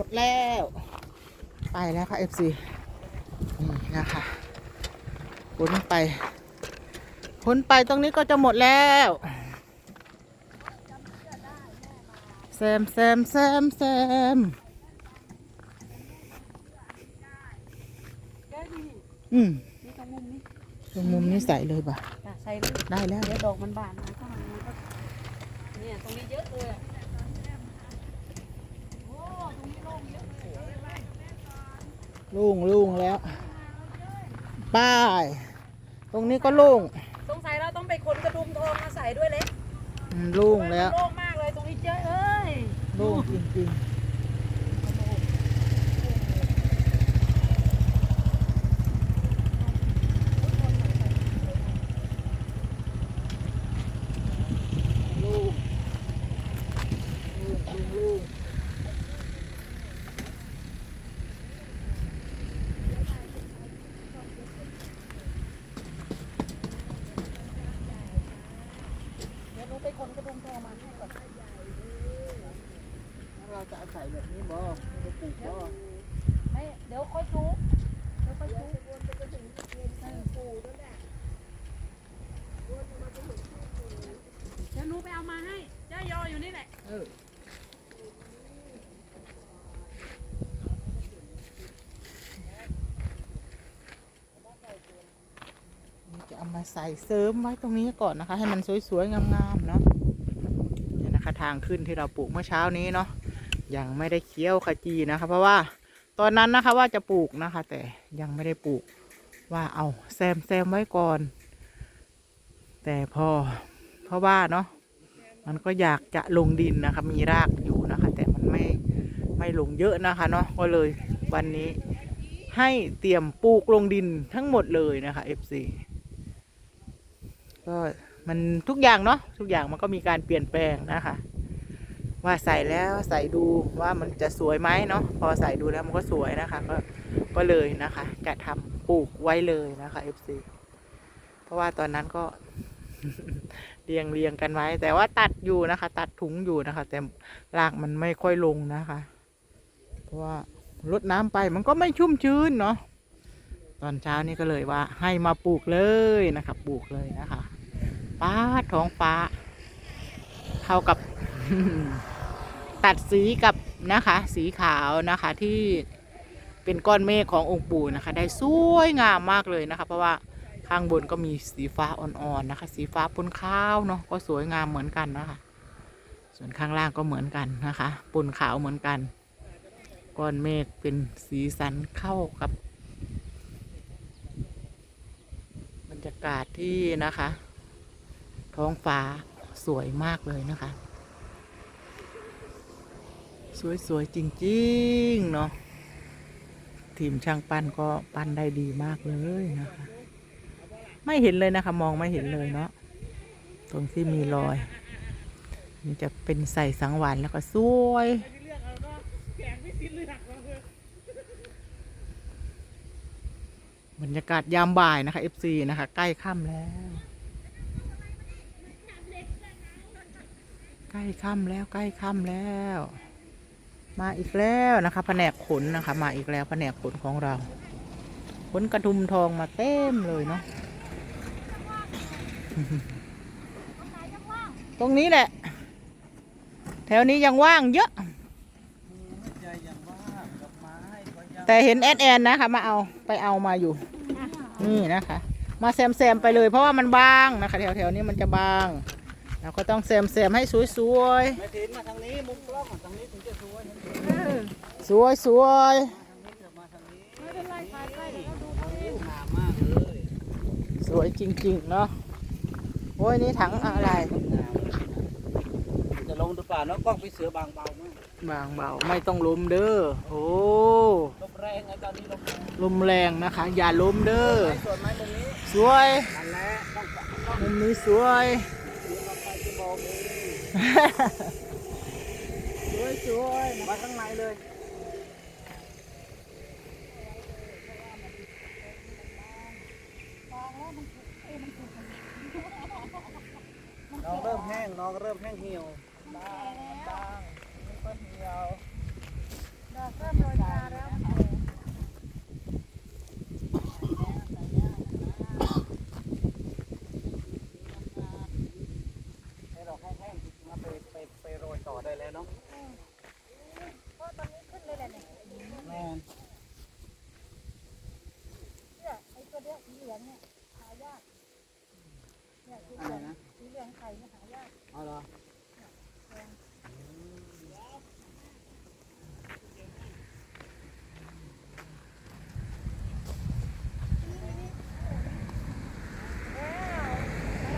หมดแล้ว ไปแล้วค่ะ FC นี่นะคะพ้นไปพ้นไปตรงนี้ก็จะหมดแล้วแซมแซมแซมแซมอืมนี่ตรงมุมนี้ตรงมุมนี้ใส่เลยป่ะจ้ะใส่เลยได้แล้ว เดี๋ยวดอกมันบานนะเข้ามามันก็เนี่ยตรงนี้เยอะเลยอะโอ้ตรงนี้โล่งเยอะเลย โล่งโล่งแล้ว ป้าย ตรงนี้ก็โล่งสงสัยเราต้องไปขนกระดุมทองมาใส่ด้วยเล็กอืมโล่งแล้ว โล่งมากเลยตรงนี้เจ๊เอ้ยโล่งจริงๆโล่งโล่งโล่งโล่ง เดี๋ยวหนูไปขนกระดุมทองมาให้ก่อน เราจะ ใส่แบบนี้บ่ไม่ได้ปลูกบ่ไม่เดี๋ยวค่อยทุบเดี๋ยวค่อยทุบเดี๋ยวหนูไปเอามาให้เจ้ายออยู่นี่แหละ เออจะเอามาใส่เสริมไว้ตรงนี้ก่อนนะคะ ให้มันสวยๆงามๆเนาะนี่นะคะทางขึ้นที่เราปลูกเมื่อเช้านี้เนาะ ยังไม่ได้เคี้ยวขจีนะคะ เพราะว่าตอนนั้นนะคะว่าจะปลูกนะคะ แต่ยังไม่ได้ปลูกว่าเอาแซมแซมไว้ก่อน แต่พอเพราะว่าเนาะมันก็อยากจะลงดินนะคะ มีรากอยู่นะคะ แต่มันไม่ไม่ลงเยอะนะคะเนาะก็เลยวันนี้ให้เตรียมปลูกลงดินทั้งหมดเลยนะคะ FC ก็มันทุกอย่างเนาะทุกอย่างมันก็มีการเปลี่ยนแปลงนะคะ ว่าใส่แล้วใส่ดูว่ามันจะสวยไหมเนาะพอใส่ดูแล้วมันก็สวยนะคะ ก็ก็เลยนะคะ จะทำปลูกไว้เลยนะคะ FC เพราะว่าตอนนั้นก็เรียงเรียงกันไว้ แต่ว่าตัดอยู่นะคะ ตัดถุงอยู่นะคะ แต่รากมันไม่ค่อยลงนะคะ เพราะว่ารดน้ำไปมันก็ไม่ชุ่มชื้นเนาะตอนเช้านี้ก็เลยว่า ให้มาปลูกเลยนะคะปลูกเลยนะคะป้าท้องฟ้า เท่ากับ ตัดสีกับนะคะ สีขาวนะคะที่เป็นก้อนเมฆขององค์ปู่นะคะ ได้สวยงามมากเลยนะคะ เพราะว่าข้างบนก็มีสีฟ้าอ่อนๆนะคะ สีฟ้าปนขาวเนาะก็สวยงามเหมือนกันนะคะ ส่วนข้างล่างก็เหมือนกันนะคะปนขาวเหมือนกันก้อนเมฆเป็นสีสันเข้ากับบรรยากาศที่นะคะ ท้องฟ้าสวยมากเลยนะคะ สวยๆ จริง ๆ เนาะทีมช่างปั้นก็ปั้นได้ดีมากเลยนะคะ ไม่เห็นเลยนะคะ มองไม่เห็นเลยเนาะตรงที่มีรอยมันจะเป็นใส่สังหวานแล้วก็สวยบรรยากาศยามบ่ายนะคะ FC นะคะ ใกล้ค่ำแล้ว ใกล้ค่ำแล้วใกล้ค่ำแล้ว มาอีกแล้วนะคะแผนกขนนะคะ มาอีกแล้วแผนกขนของเรา ขนกระทุมทองมาเต็มเลยเนาะตรงนี้แหละ แถวนี้ยังว่างเยอะใจยังว่ากับไม้ก็ยังแต่เห็นแอดแอนนะคะ มาเอาไปเอามาอยู่ นี่นะคะ มาแซมแซมๆไปเลยเพราะว่ามันบางนะคะ แถวแถวๆนี้มันจะบาง เราก็ต้องแซมแซมๆให้สวยสวยแม่ถินมาทางนี้มุมกล้องทางนี้ถึงจะสวยสวยสวยๆมาทางนี้ไม่เป็นไรถ่ายไปเดี๋ยวเราดูเขาเองงามมากเลยสวยจริงๆเนาะโอ้ยนี่ถังอะไรจะลงดูป่าเนาะกล้องไปเสือบางเบามากบางเบาไม่ต้องล้มเด้อโอ้ลมแรงไงตอนนี้ลมแรงลมแรงนะคะ อย่าล้มเด้อไม้ส่วนไม้ตรงนี้สวยนั่นแหละต้องปักต้องมุมนี้สวย สวยสวยมาข้างในเลยน้องเริ่มแห้งน้องเริ่มแห้งเหี่ยวดอกเริ่มโรยตาแล้ว ให้เราแห้งๆมาไปไปไปโรยต่อได้แล้วเนาะ เพราะตอนนี้ขึ้นเลยแหละเนี่ย แม่น เนี่ยไอ้ตัวเนี้ยสีเหลืองเนี่ยหายากเนี่ยสีเห อะไร ลือง นะ สีเหลืองไข่เนี่ยหายาก เอาเหรอ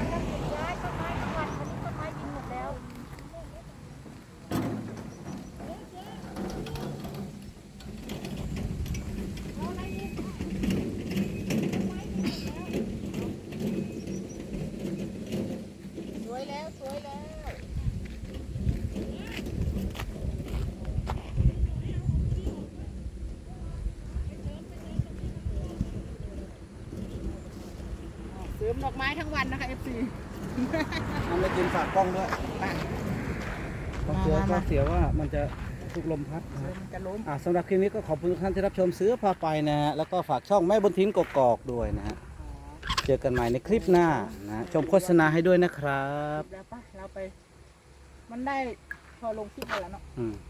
แล้วย้ายต้นไม้ทั้งวันวันนี้ต้นไม้กินหมดแล้ว สวยแล้วสวยแล้วเสริม ดอกไม้ทั้งวันนะคะ FC มันไม่กินฝากกล้องด้วยมาก็เสียมามาก็เสียว่ามันจะถูกลมพัดนะเดี๋ยวฮะมันจะล้มอ่าสำหรับคลิปนี้ก็ขอบคุณทุกท่านที่รับชมซื้อพาไปนะฮะแล้วก็ฝากช่องแม่บนทิ้นกกอกด้วยนะฮะเจอกันใหม่ในคลิปหน้านะฮะชมโฆษณาให้ด้วยนะครับ แล้วปะเราไป มันได้พอลงคลิปไปแล้วเนาะอืมเ